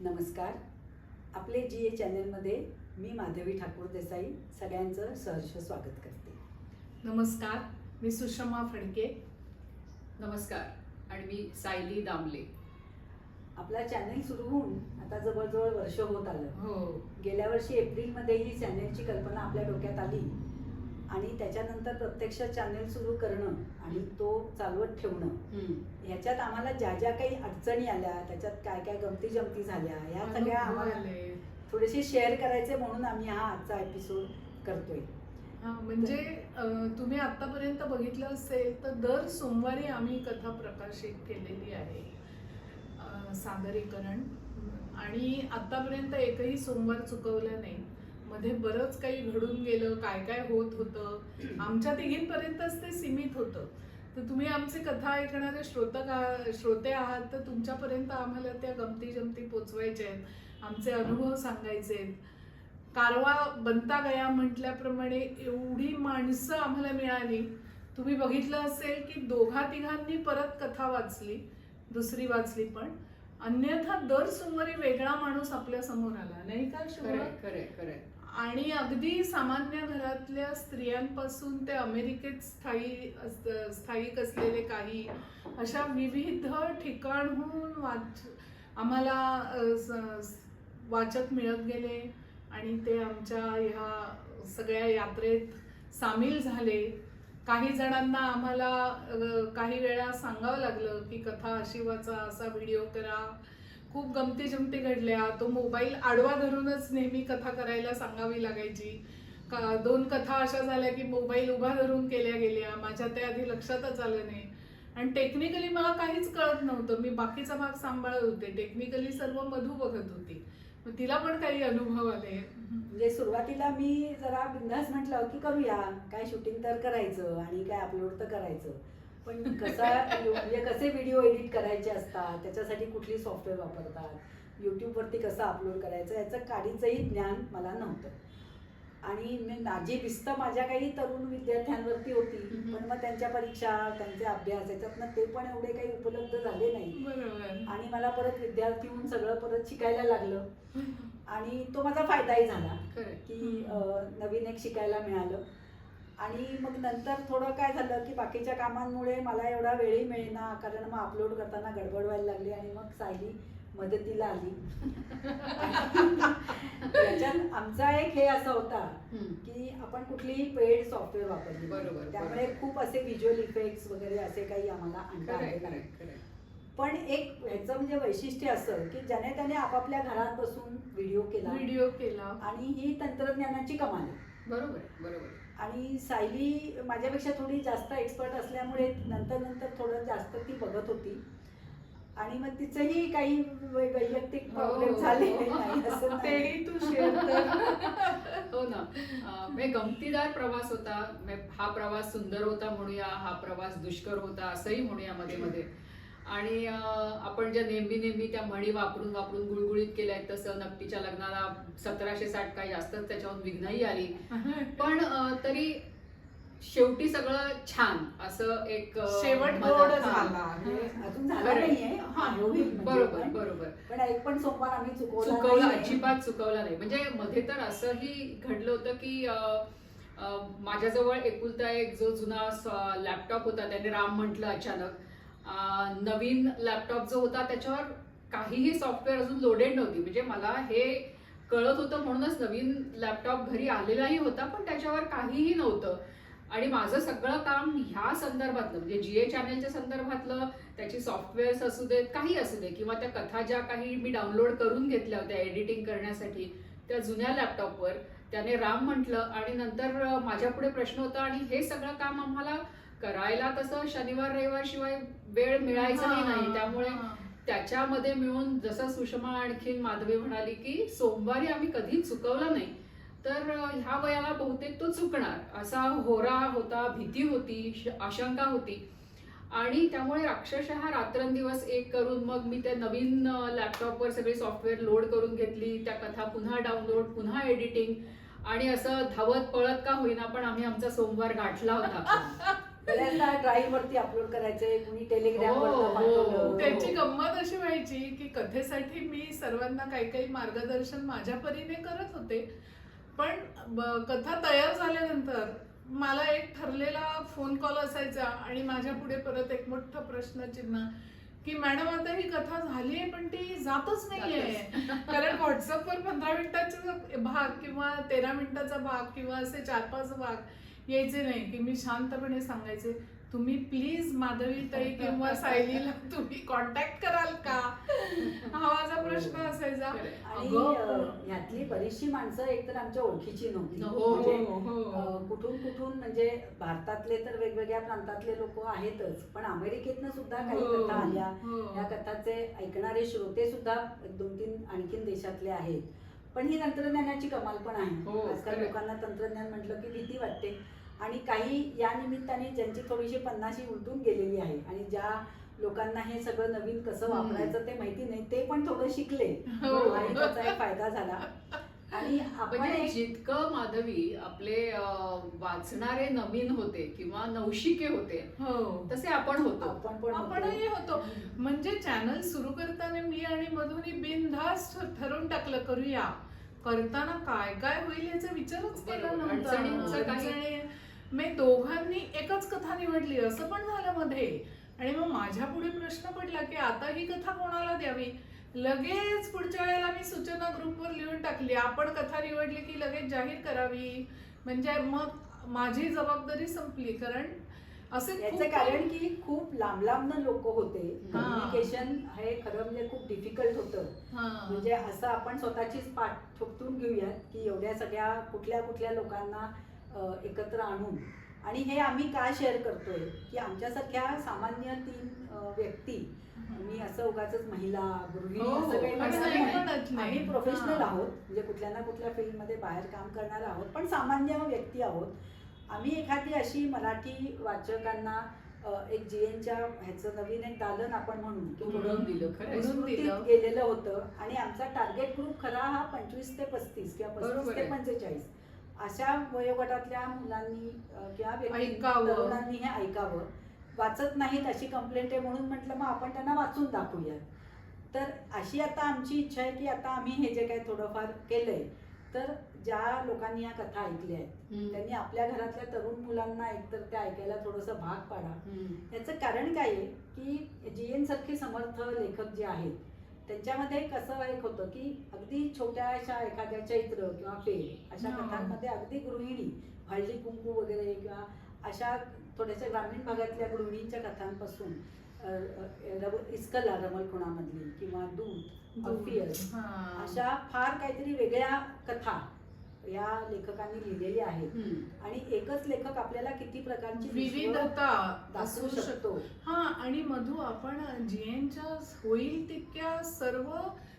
नमस्कार. आपले जी ए चॅनलमध्ये मी माधवी ठाकूर देसाई सगळ्यांचं सहर्ष स्वागत करते. नमस्कार. मी सुषमा फडके. नमस्कार. आणि मी सायली दामले. आपला चॅनल सुरू होऊन आता जवळजवळ वर्ष होत आलं. हो. गेल्या वर्षी एप्रिलमध्ये ही चॅनलची कल्पना आपल्या डोक्यात आली. आणि त्याच्यानंतर प्रत्यक्ष चॅनल सुरू करणं आणि तो चालवत ठेवणं. ह्याच्यात आम्हाला ज्या ज्या काही अडचणी आल्या त्याच्यात काय काय गमती जमती झाल्या ह्या सगळ्या आम्हाला. थोडेसे शेअर करायचे म्हणून आम्ही हा आजचा एपिसोड करतोय. म्हणजे तुम्ही आतापर्यंत बघितलं असेल तर दर सोमवारी आम्ही कथा प्रकाशित केलेली आहे. सादरीकरण. आणि आतापर्यंत एकही सोमवार चुकवला नाही. मध्ये बरंच काही घडून गेलं काय काय होत होतं. आमच्या तिघींपर्यंतच ते सीमित होतं. तर तुम्ही आमची कथा ऐकणारे श्रोतक श्रोते आहात तर तुमच्यापर्यंत आम्हाला त्या गमती जमती पोचवायच्या आहेत. आमचे अनुभव सांगायचे आहेत. कारवा बनता गया म्हटल्याप्रमाणे एवढी माणसं आम्हाला मिळाली. तुम्ही बघितलं असेल की दोघा तिघांनी परत कथा वाचली दुसरी वाचली पण. अन्यथा दर सोमवारी वेगळा माणूस आपल्यासमोर आला. नाही का खरंय खरंय. आणि अगदी सामान्य घरातल्या स्त्रियांपासून ते अमेरिकेत स्थायी स्थायिक असलेले काही अशा विविध ठिकाणहून वाच आम्हाला वाचक मिळत गेले आणि ते आमच्या ह्या सगळ्या यात्रेत सामील झाले. काही जणांना आम्हाला काही वेळा सांगावं लागलं की कथा अशी वाचा असा व्हिडिओ करा. खूप गमती जमती घडल्या. तो मोबाईल आडवा धरूनच नेहमी कथा करायला सांगावी लागायची. का दोन कथा अशा झाल्या की मोबाईल उभा धरून केल्या गेल्या. माझ्या ते आधी लक्षातच आलं नाही. आणि टेक्निकली मला काहीच कळत नव्हतं. मी बाकीचा भाग सांभाळत होते. टेक्निकली सर्व मधू बघत होती. मग तिला पण काही अनुभव आले. म्हणजे सुरुवातीला मी जरा बिंदास म्हटलं की करूया. काय शूटिंग तर करायचं आणि काय अपलोड तर करायचं. पण कसा म्हणजे कसे व्हिडिओ एडिट करायचे असतात? त्याच्यासाठी कुठली सॉफ्टवेअर वापरतात? यूट्यूबवरती कसं अपलोड करायचं? याचं काडीचंही ज्ञान मला नव्हतं. आणि मी- माझी भिस्त माझ्या काही तरुण विद्यार्थ्यांवरती होती. पण मग त्यांच्या परीक्षा त्यांचे अभ्यास याच्यातनं ते पण एवढे काही उपलब्ध झाले नाही. आणि मला परत विद्यार्थी होऊन सगळं परत शिकायला लागलं. आणि तो माझा फायदाही झाला. की नवीन एक शिकायला मिळालं. आणि मग नंतर थोडं काय झालं की बाकीच्या कामांमुळे मला एवढा वेळही मिळेना कारण मग अपलोड करताना गडबड व्हायला लागली आणि मग सायली मदतीला आली त्याच्यात आमचा एक हे असा होता. की आपण कुठलीही पेड सॉफ्टवेअर वापरली बरोबर, त्यामुळे. खूप असे व्हिज्युअल इफेक्ट्स वगैरे असे काही आम्हाला आणता पण एक ह्याचं म्हणजे वैशिष्ट्य असं की ज्याने त्याने आपापल्या घरात बसून व्हिडिओ केला व्हिडिओ केला आणि ही तंत्रज्ञानाची कमाल आहे. बरोबर बरोबर. आणि सायली माझ्यापेक्षा थोडी जास्त एक्सपर्ट असल्यामुळे नंतर नंतर थोडं जास्त ती बघत होती. आणि मग तिचंही काही वैयक्तिक प्रॉब्लेम हो. झाले. नाही असं नाही. तेही तू हो ना. म्हणजे गमतीदार प्रवास होता. म्हणजे हा प्रवास सुंदर होता म्हणूया हा प्रवास दुष्कर होता असंही म्हणूया मध्ये मध्ये. आणि आपण ज्या नेहमी नेहमी त्या म्हणी वापरून वापरून गुळगुळीत केल्या आहेत तसं नक्कीच्या लग्नाला सतराशे साठ काही जास्तच त्याच्याहून विघ्नही आली. पण तरी शेवटी सगळं छान असं एक शेवट होईल म्हणजे बरोबर. बरोबर. पण एक पण सोमवार आम्ही चुकवला. अजिबात चुकवला नाही. म्हणजे मध्ये तर असंही घडलं होतं की माझ्याजवळ एकुलता एक जो जुना लॅपटॉप होता त्याने राम म्हटलं अचानक. नवीन लॅपटॉप जो होता त्याच्यावर काहीही सॉफ्टवेअर अजून लोडेड नव्हती. म्हणजे मला हे कळत होतं म्हणूनच नवीन लॅपटॉप घरी आलेलाही होता पण त्याच्यावर काहीही नव्हतं. आणि माझं सगळं काम ह्या संदर्भातलं म्हणजे जी ए चॅनलच्या संदर्भातलं त्याची सॉफ्टवेअर्स असू देत काही असू दे किंवा त्या कथा ज्या काही मी डाउनलोड करून घेतल्या होत्या एडिटिंग करण्यासाठी त्या जुन्या लॅपटॉपवर त्याने राम म्हटलं आणि नंतर माझ्यापुढे प्रश्न होता आणि हे सगळं काम आम्हाला करायला तसं शनिवार रविवार शिवाय वेळ मिळायचाही नाही त्यामुळे त्याच्यामध्ये मिळून जसं सुषमा आणखीन माधवी म्हणाली की सोमवारी आम्ही कधी चुकवला नाही. तर ह्या वयाला बहुतेक तो चुकणार असा होरा होता भीती होती आशंका होती. आणि त्यामुळे अक्षरशः रात्रंदिवस एक करून मग मी त्या नवीन लॅपटॉपवर सगळी सॉफ्टवेअर लोड करून घेतली त्या कथा पुन्हा डाउनलोड पुन्हा एडिटिंग आणि असं धावत पळत का होईना पण आम्ही आमचा सोमवार गाठला होता. बऱ्याचदा ड्राईव्ह वरती अपलोड करायचे कुणी टेलिग्राम हो, वर हो. पाठवलं. त्याची गंमत अशी व्हायची की कथेसाठी मी सर्वांना काही काही मार्गदर्शन माझ्या परीने करत होते. पण कथा तयार झाल्यानंतर मला एक ठरलेला फोन कॉल असायचा आणि माझ्या पुढे परत एक मोठं प्रश्नचिन्ह की मॅडम आता ही कथा झाली आहे पण ती जातच नाहीये. कारण व्हॉट्सअपवर पंधरा मिनिटाचा भाग किंवा तेरा मिनिटाचा भाग किंवा असे चार पाच भाग यायचे नाही की मी शांतपणे सांगायचे तुम्ही प्लीज माधवी ताई किंवा सायलीला तुम्ही कॉन्टॅक्ट कराल का? हा माझा प्रश्न असायचा. अं, ह्यातली बरीचशी माणसं एकतर आमच्या ओळखीची नव्हती. हो, म्हणजे हो. कुठून कुठून म्हणजे भारतातले तर वेगवेगळ्या प्रांतातले लोक आहेतच पण अमेरिकेतनं सुद्धा काही हो, कथा आल्या. हो. या कथाचे ऐकणारे श्रोते सुद्धा दोन तीन आणखीन देशातले आहेत. पण ही तंत्रज्ञानाची कमाल पण आहे. हो, आजकाल. लोकांना तंत्रज्ञान म्हटलं की भीती वाटते. आणि काही या निमित्ताने ज्यांची थोडीशी पन्नाशी उलटून गेलेली आहे आणि ज्या लोकांना हे सगळं नवीन कसं. वापरायचं ते माहिती नाही ते पण थोडं शिकले हो. आणि त्याचा एक फायदा झाला आणि आपण म्हणजे जितकं माधवी आपले वाचणारे नवीन होते किंवा नवशिके होते हो तसे आपण होतो आपण. आपणही होतो म्हणजे चॅनल सुरू करताना मी आणि मधुनी बिनधास्त ठरवून टाकलं करूया करताना काय काय होईल याचा विचारच केला. नव्हता मी दोघांनी एकच कथा निवडली असं पण झालं मध्ये. आणि मग माझ्या पुढे प्रश्न पडला की आता ही कथा कोणाला द्यावी? लगेच पुढच्या वेळेला मी सूचना ग्रुपवर लिहून टाकली. आपण कथा निवडली की लगेच जाहीर करावी? म्हणजे मग माझी जबाबदारी संपली कारण असे कारण की खूप लांब लांबनं लोक होते. कम्युनिकेशन हे खरं म्हणजे खूप डिफिकल्ट होतं. म्हणजे असं आपण स्वतःचीच पाठ ठोकतून घेऊयात की एवढ्या सगळ्या कुठल्या कुठल्या लोकांना एकत्र आणून आणि हे आम्ही का शेअर करतोय की आमच्यासारख्या सामान्य तीन व्यक्ती मी असं उगाच महिला गृहिणी हो. आम्ही प्रोफेशनल हा. आहोत म्हणजे कुठल्या ना कुठल्या फील्डमध्ये बाहेर काम करणार आहोत पण सामान्य व्यक्ती आहोत आम्ही एखादी अशी मराठी वाचकांना एक जी एनच्या ह्याचं नवीन एक दालन आपण म्हणू की घडवून थोडं दिलं खरं आहे. घडवून विस्मृतीत दिलं. गेलेलं होतं आणि आमचा टार्गेट ग्रुप खरा हा पंचवीस ते पस्तीस किंवा पस्तीस ते. पंचेचाळीस अशा वयोगटातल्या मुलांनी किंवा. तरुणांनी हे ऐकावं वाचत नाहीत अशी कंप्लेंट आहे म्हणून म्हटलं मग आपण त्यांना वाचून दाखवूयात तर अशी आता आमची इच्छा आहे की आता आम्ही हे जे काही थोडंफार केलंय तर ज्या लोकांनी या कथा ऐकल्या आहेत. त्यांनी आपल्या घरातल्या तरुण मुलांना एकतर त्या ऐकायला थोडंसं भाग पाडा. याचं कारण काय आहे की जी एन सारखे समर्थ लेखक जे आहेत त्यांच्यामध्ये कसं एक होतं की अगदी छोट्याशा एखाद्या चैत्र किंवा पेर अशा. कथांमध्ये अगदी गृहिणी हळदी कुंकू वगैरे किंवा अशा थोड्याशा ग्रामीण भागातल्या गृहिणींच्या कथांपासून इस्कला रमलखुणामधली किंवा दूध हा. अशा फार काहीतरी वेगळ्या कथा या लेखकांनी लिहिलेल्या आहेत हम्म. आणि एकच लेखक आपल्याला किती प्रकारची विविधता दाखवू असू शकतो. हा आणि मधू आपण जीएनच्या होईल तितक्या सर्व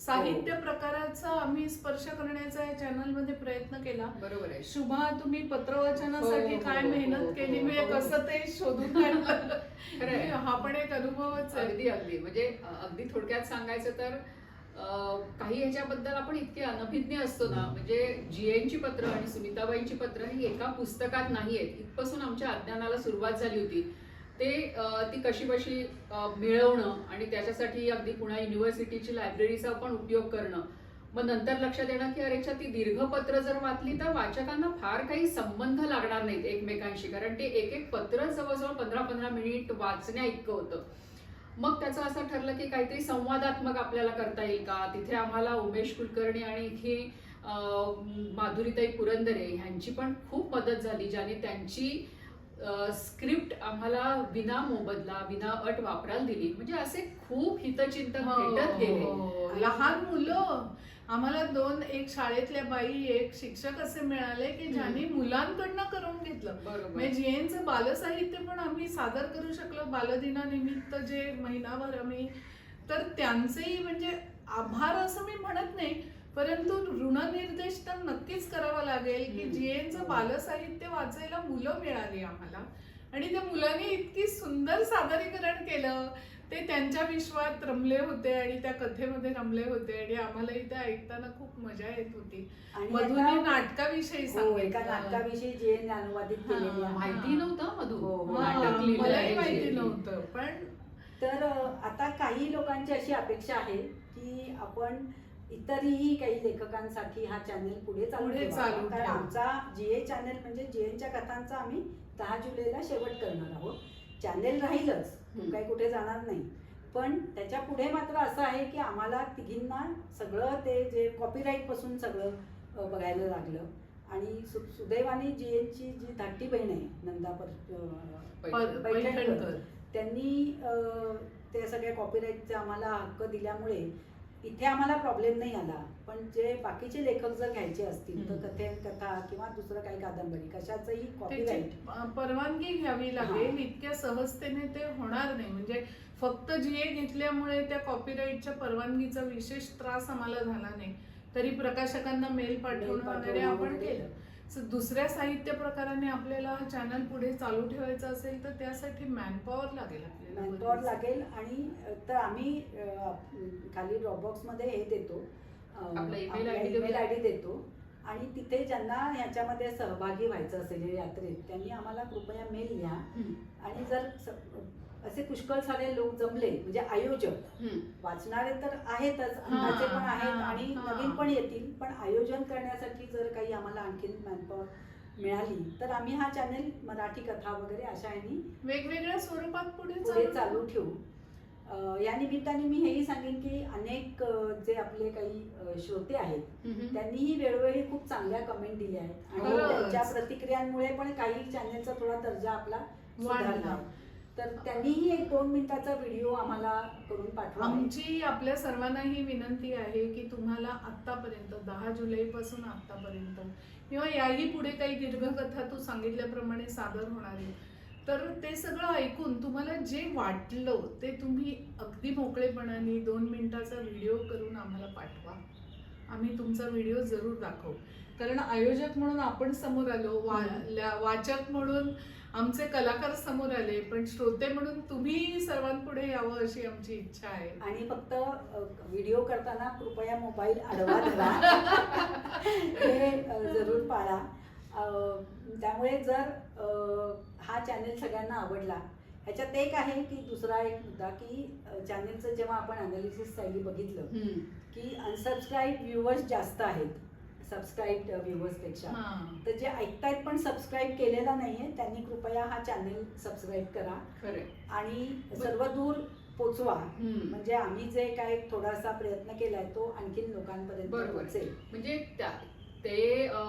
साहित्य प्रकाराचा आम्ही स्पर्श करण्याचा या चॅनलमध्ये प्रयत्न केला. बरोबर आहे. शुभा तुम्ही पत्रवाचनासाठी हो, हो, काय हो, मेहनत हो, केली? हो, म्हणजे हो. कसं ते शोधून काढलं. हा पण एक अनुभवच आहे. अगदी अगदी. म्हणजे अगदी थोडक्यात सांगायचं तर काही ह्याच्याबद्दल आपण इतके अनभिज्ञ असतो ना म्हणजे जीएनची पत्र आणि सुनीताबाईंची पत्र ही एका पुस्तकात नाही आहेत इथपासून आमच्या अज्ञानाला सुरुवात झाली होती. ते ती कशी कशी मिळवणं आणि त्याच्यासाठी अगदी पुणा युनिव्हर्सिटीची लायब्ररीचा पण उपयोग करणं. मग नंतर लक्षात येणं की अरेच्या ती दीर्घपत्र जर वाचली तर वाचकांना फार काही संबंध लागणार नाहीत एकमेकांशी. कारण ते एक एक पत्र जवळजवळ पंधरा पंधरा मिनिट वाचण्या इतकं होतं. मग त्याचं असं ठरलं की काहीतरी संवादात्मक आपल्याला करता येईल का? तिथे आम्हाला उमेश कुलकर्णी आणि इथे अं, माधुरीताई पुरंदरे ह्यांची पण खूप मदत झाली ज्याने त्यांची स्क्रिप्ट आम्हाला विना मोबदला विना अट वापरायला दिली. म्हणजे असे खूप हितचिंतक भेटत गेले हो, लहान मुलं. आम्हाला दोन एक शाळेतल्या बाई एक शिक्षक असे मिळाले की ज्यांनी मुलांकडनं करून घेतलं. म्हणजे जीएनचं बालसाहित्य पण आम्ही सादर करू शकलो. बालदिनानिमित्त जे महिनाभर आम्ही तर त्यांचेही म्हणजे आभार असं मी म्हणत नाही परंतु ऋणनिर्देश तर नक्कीच करावा लागेल की. जीएनचं बालसाहित्य वाचायला मुलं मिळाली आम्हाला. आणि त्या मुलांनी इतकी सुंदर सादरीकरण केलं. ते त्यांच्या विश्वात रमले होते आणि त्या कथेमध्ये रमले होते आणि आम्हालाही ते ऐकताना खूप मजा येत होती मधुने नाटकाविषयी एका नाटकाविषयी जे अनुवादित हा, केलेली आहे. माहिती नव्हतं मधू हो, हो. मलाही माहिती जे. नव्हतं पण तर आता काही लोकांची अशी अपेक्षा आहे की आपण इतरही काही लेखकांसाठी हा चॅनल पुढे चालू कारण. आमचा जीए चॅनल म्हणजे जीएनच्या कथांचा आम्ही दहा जुलैला शेवट करणार आहोत चॅनल राहीलच. काही कुठे जाणार नाही पण त्याच्या पुढे मात्र असं आहे की आम्हाला तिघींना सगळं ते जे कॉपीराईटपासून सगळं बघायला लागलं आणि सु- सुदैवाने जीएनची जी धाकटी बहीण आहे नंदा पर पैठणकर. त्यांनी ते सगळ्या कॉपीराईटचे आम्हाला हक्क दिल्यामुळे इथे आम्हाला प्रॉब्लेम नाही आला. पण जे बाकीचे लेखक जर घ्यायचे असतील तर. कथे कथा किंवा दुसरं काही कादंबरी कशाचंही कॉपीराईट परवानगी घ्यावी लागेल. इतक्या सहजतेने ते होणार नाही. म्हणजे फक्त जीए घेतल्यामुळे त्या कॉपीराईटच्या परवानगीचा विशेष त्रास आम्हाला झाला नाही. तरी प्रकाशकांना मेल पाठवून वगैरे आपण. केलं. दुसऱ्या साहित्य प्रकाराने आपल्याला चॅनल पुढे चालू ठेवायचा असेल तर त्यासाठी मॅनपॉवर लागेल आपल्याला मॅनपॉवर. लागेल आणि तर आम्ही खाली ड्रॉपबॉक्समध्ये हे देतो आपला email देऊया. ID देतो आणि तिथे ज्यांना ह्याच्यामध्ये सहभागी व्हायचं असेल यात्रेत त्यांनी आम्हाला कृपया मेल लिहा. आणि जर असे पुष्कळ सारे लोक जमले म्हणजे आयोजक. वाचणारे तर आहेतच अंदाजे पण आहेत आणि. नवीन पण येतील पण आयोजन करण्यासाठी जर काही आम्हाला आणखीन मॅनपॉवर मिळाली तर आम्ही हा चॅनेल मराठी कथा वगैरे अशा ह्यांनी वेगवेगळ्या स्वरूपात पुढे पुढे चालू ठेवू या निमित्ताने मी हेही सांगेन की अनेक जे आपले काही श्रोते आहेत. त्यांनीही वेळोवेळी खूप चांगल्या कमेंट दिल्या आहेत आणि. त्यांच्या प्रतिक्रियांमुळे पण काही चॅनेलचा थोडा दर्जा आपला सुधारला वाढला. तर त्यांनीही एक दोन मिनिटाचा व्हिडिओ आम्हाला करून पाठवा आमची आपल्या सर्वांना ही विनंती आहे की तुम्हाला आतापर्यंत दहा जुलै पासून आतापर्यंत किंवा याही पुढे काही दीर्घकथा तू सांगितल्याप्रमाणे सादर होणार आहे. तर ते सगळं ऐकून तुम्हाला जे वाटलं ते तुम्ही अगदी मोकळेपणाने दोन मिनिटाचा व्हिडिओ करून आम्हाला पाठवा. आम्ही तुमचा व्हिडिओ जरूर दाखवू. कारण आयोजक म्हणून आपण समोर आलो वा वाचक म्हणून आमचे कलाकार समोर आले पण श्रोते म्हणून तुम्ही सर्वांपुढे यावं अशी आमची इच्छा आहे. आणि फक्त व्हिडिओ करताना कृपया मोबाईल आडवा धरा. हे जरूर पाळा. त्यामुळे जर हा चॅनेल सगळ्यांना आवडला ह्याच्यात एक आहे की दुसरा एक मुद्दा की चॅनेलचं जेव्हा आपण अनालिसिस साईली बघितलं. की अनसबस्क्राईब व्ह्युअर्स जास्त आहेत. सबस्क्राईब व्ह्युअर्सपेक्षा हा. तर जे ऐकतायत पण सबस्क्राईब केलेला नाहीये त्यांनी कृपया हा चॅनेल सबस्क्राईब करा खरंय. आणि सर्व दूर पोचवा हम्म. म्हणजे आम्ही जे काय थोडासा प्रयत्न केलाय तो आणखीन लोकांपर्यंत बरोबर. पोहोचेल म्हणजे त्या- ते अ,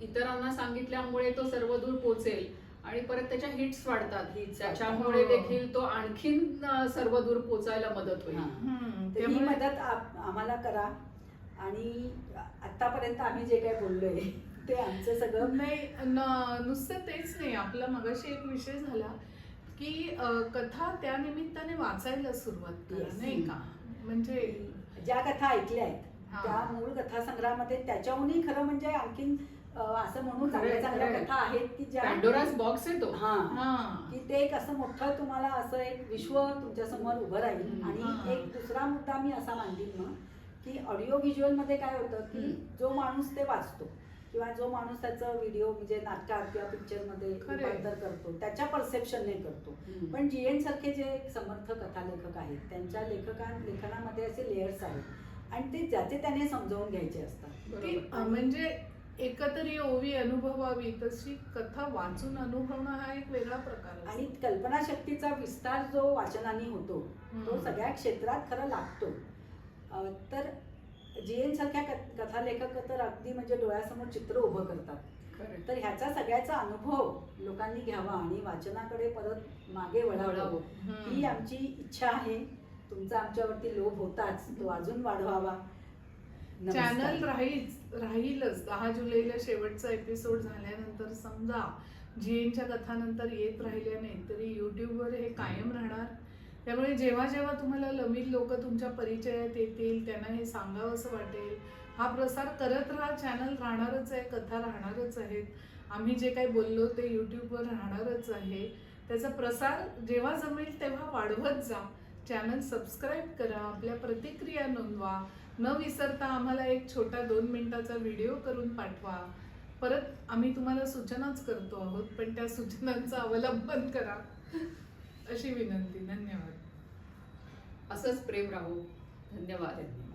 इतरांना सांगितल्यामुळे तो सर्व दूर पोचेल आणि परत त्याच्या हिट्स वाढतात Hits त्याच्यामुळे वाढतात. देखील तो आणखीन अ, सर्व दूर पोचायला मदत होईल हा. हम्म, तर ही त्यामुळे मदत आप- आम्हाला करा आणि आतापर्यंत आम्ही जे काय बोललोय ते आमचं सगळं नाही न- नुसतं तेच नाही आपला मगाशी एक विषय झाला की कथा त्या निमित्ताने वाचायला सुरुवात Yes. नाही का म्हणजे ज्या कथा ऐकल्या आहेत. त्या मूळ कथासंग्रहामध्ये त्याच्याहूनही खरं म्हणजे आणखीन असं म्हणून चांगल्या चांगल्या. कथा आहेत की ज्या बॉक्स आहे तो हा की ते एक असं मोठं तुम्हाला असं एक विश्व तुमच्यासमोर उभं राहील. आणि. एक दुसरा मुद्दा मी असा मांडील मग की ऑडिओ व्हिज्युअलमध्ये काय होतं की. जो माणूस ते वाचतो किंवा जो माणूस त्याचं व्हिडिओ म्हणजे नाटकात किंवा पिक्चरमध्ये खरंय. रूपांतर करतो त्याच्या परसेप्शनने करतो. पण जीएन सारखे जे समर्थ कथा लेखक आहेत त्यांच्या लेखकां लेखनामध्ये असे लेयर्स आहेत आणि ते ज्याचे त्याने समजावून घ्यायचे असतात म्हणजे एकतरी ओवी अनुभवावी तशी कथा वाचून अनुभवणं हा एक वेगळा प्रकार. आणि कल्पनाशक्तीचा विस्तार जो वाचनाने होतो तो. सगळ्या क्षेत्रात खरं लागतो तर जीएन सारख्या कथ- कथालेखक तर अगदी म्हणजे डोळ्यासमोर चित्र उभं करतात. तर ह्याचा सगळ्याचा अनुभव लोकांनी घ्यावा आणि वाचनाकडे परत मागे वळावं. ही आमची इच्छा आहे. तुमचा आमच्यावरती लोभ होताच. तो अजून वाढवावा. चॅनल राहील राहीलच. दहा जुलैला शेवटचा एपिसोड झाल्यानंतर समजा जीएनच्या कथानंतर येत राहिल्या नाही तरी युट्यूबवर हे कायम राहणार. त्यामुळे जेव्हा जेव्हा तुम्हाला लमीन लोक तुमच्या परिचयात येतील त्यांना हे सांगावं असं वाटेल हा प्रसार करत राहा चॅनल राहणारच आहे कथा राहणारच आहेत. आम्ही जे काही बोललो ते यूट्यूबवर राहणारच आहे. त्याचा प्रसार जेव्हा जमेल तेव्हा वाढवत जा. चॅनल सबस्क्राईब करा आपल्या प्रतिक्रिया नोंदवा. न विसरता आम्हाला एक छोटा दोन मिनिटाचा व्हिडिओ करून पाठवा. परत आम्ही तुम्हाला सूचनाच करतो आहोत पण त्या सूचनांचा अवलंबन करा. अशी विनंती. धन्यवाद. असंच प्रेम राहू. धन्यवाद. धन्यवाद